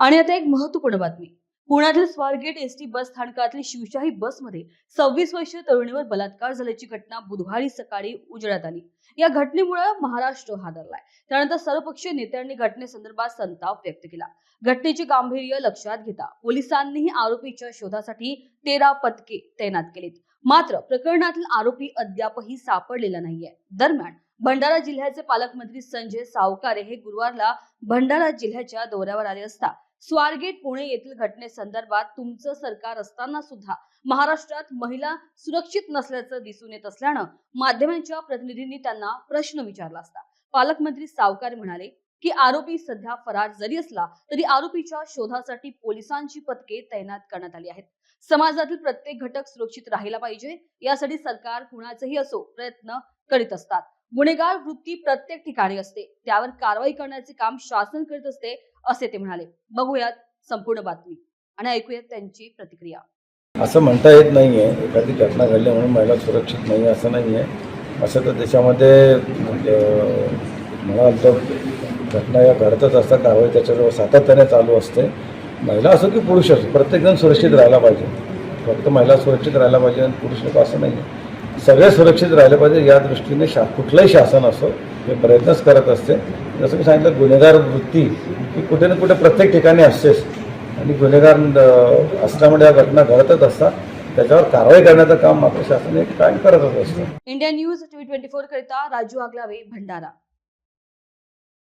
आणि आता एक महत्त्वपूर्ण बातमी. पुण्यातील स्वारगेट एस टी बस स्थानकातील शिवशाही बसमध्ये सव्वीस वर्षीय तरुणीवर बलात्कार झाल्याची घटना बुधवारी सकाळी उजेडात आली. या घटनेमुळे महाराष्ट्र हादरलाय. त्यानंतर सर्वपक्षीय नेत्यांनी घटनेसंदर्भात संताप व्यक्त केला. घटनेचे गांभीर्य लक्षात घेता पोलिसांनीही आरोपीच्या शोधासाठी तेरा पथके तैनात केलीत. मात्र प्रकरणातील आरोपी अद्यापही सापडलेला नाहीये. दरम्यान भंडारा जिल्ह्याचे पालकमंत्री संजय सावकारे हे गुरुवारला भंडारा जिल्ह्याच्या दौऱ्यावर आले असता स्वारगेट पुणे येथील घटनेसंदर्भात तुमचं सरकार असताना सुद्धा महाराष्ट्रात महिला सुरक्षित नसल्याचं दिसून येत असल्यानं माध्यमांच्या प्रतिनिधींनी त्यांना प्रश्न विचारला असता. पालकमंत्री सावकार म्हणाले की आरोपी सध्या फरार जरी असला तरी आरोपीच्या शोधासाठी पोलिसांची पथके तैनात करण्यात आली आहेत. समाजातील प्रत्येक घटक सुरक्षित राहिला पाहिजे यासाठी सरकार कुणाचेही असो प्रयत्न करीत असतात. गुन्हेगार वृत्ती प्रत्येक ठिकाणी असते. त्यावर कारवाई करण्याचे काम शासन करीत असते असे ते म्हणाले. बघूयात संपूर्ण बातमी. आणि ऐकूयात त्यांची प्रतिक्रिया. असं म्हणता येत नाही आहे एखादी घटना घडली म्हणून महिला सुरक्षित नाही असं नाही आहे असं तर देशामध्ये म्हणजे, मला म्हणाल तर घटना या घडतच असतात. कारवाई त्याच्याजवळ सातत्याने चालू असते. महिला असो की पुरुष असो प्रत्येकजण सुरक्षित राहायला पाहिजे. फक्त महिला सुरक्षित राहायला पाहिजे आणि पुरुष लोक असं नाही आहे सगळे सुरक्षित राहिले पाहिजे या दृष्टीने शा कुठलंही शासन असो हे प्रयत्नच करत असते. जसं मी सांगितलं गुन्हेगार वृत्ती ही कुठे ना कुठे प्रत्येक ठिकाणी असतेच. आणि गुन्हेगार असल्यामुळे या घटना घडतच असतात. त्याच्यावर कारवाई करण्याचं काम मात्र शासन एक कायम करतच असतं. India news T twenty four करिता राजू आगलावे भंडारा